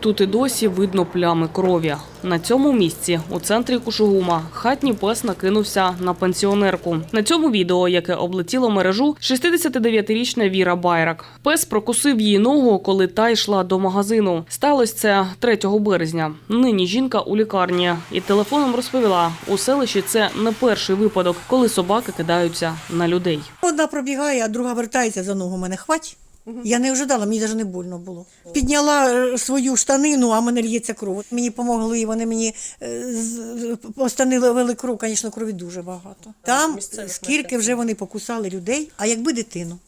Тут і досі видно плями крові. На цьому місці, у центрі Кушугума, хатній пес накинувся на пенсіонерку. На цьому відео, яке облетіло мережу, 69-річна Віра Байрак. Пес прокусив її ногу, коли та йшла до магазину. Сталося це 3 березня. Нині жінка у лікарні і телефоном розповіла, у селищі це не перший випадок, коли собаки кидаються на людей. Одна пробігає, а друга вертається за ногу мене хвать. Я не ожидала, мені навіть не больно було. Підняла е, свою штанину, а мене лється кров. Мені допомогли, вони мені е, постановили кров, звісно, крові дуже багато. Там скільки вже вони покусали людей, а якби дитину.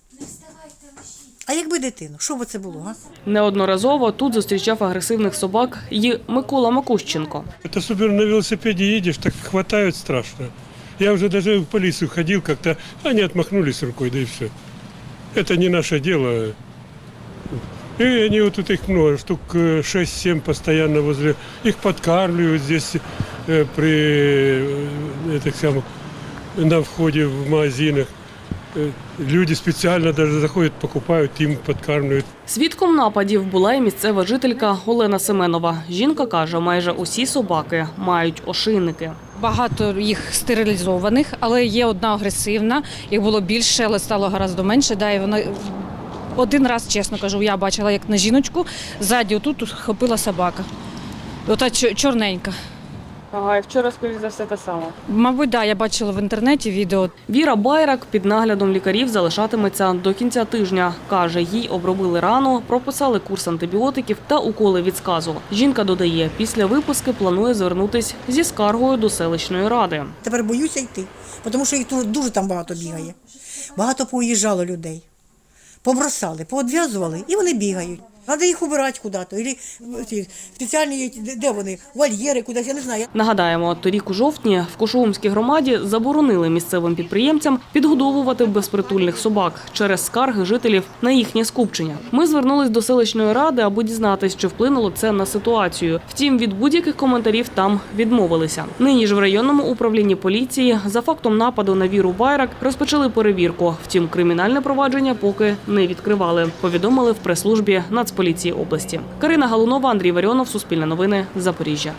А якби дитину, що б це було? Га? Неодноразово тут зустрічав агресивних собак і Микола Макущенко. Это супер на велосипеде едешь, так хватают страшно. Я уже даже в полицию ходил как-то, они отмахнулись рукой, да и все. Это не наше дело. И они вот тут их много, штук э, 6-7 постоянно возле. Их подкармливают здесь э, при э, этих самых, на входе в магазинах. Э, Люди специально даже заходят, покупают, им подкармливают. Свідком нападів була і місцева жителька Олена Семенова. Жінка каже, майже усі собаки мають ошейники. Багато їх стерилізованих, але є одна агресивна. Їх було більше, але стало гораздо менше. Да, і вона один раз, чесно кажу, я бачила, як на жіночку ззаді отут хопила собака. Ота чорненька. Ага, і вчора, скоріш за все, те саме. Мабуть, да, я бачила в інтернеті відео. Віра Байрак під наглядом лікарів залишатиметься до кінця тижня. Каже, їй обробили рану, прописали курс антибіотиків та уколи від сказу. Жінка додає, після виписки планує звернутись зі скаргою до селищної ради. Тепер боюся йти, тому що їх тут дуже там багато бігає. Багато поїжджало людей. Побросали, поодв'язували і вони бігають. Треба їх убирати куди-то. Ілі, спеціальні, де- вони, вольєри кудись, я не знаю. Нагадаємо, торік у жовтні в Кошугумській громаді заборонили місцевим підприємцям підгодовувати безпритульних собак через скарги жителів на їхнє скупчення. Ми звернулись до селищної ради, аби дізнатись, чи вплинуло це на ситуацію. Втім, від будь-яких коментарів там відмовилися. Нині ж в районному управлінні поліції за фактом нападу на віру Байрак розпочали перевірку. Втім, кримінальне провадження поки не відкривали. Повідомили в прес-службі Нацполіції області. Карина Галунова, Андрій Варіонов, Суспільне новини, Запоріжжя.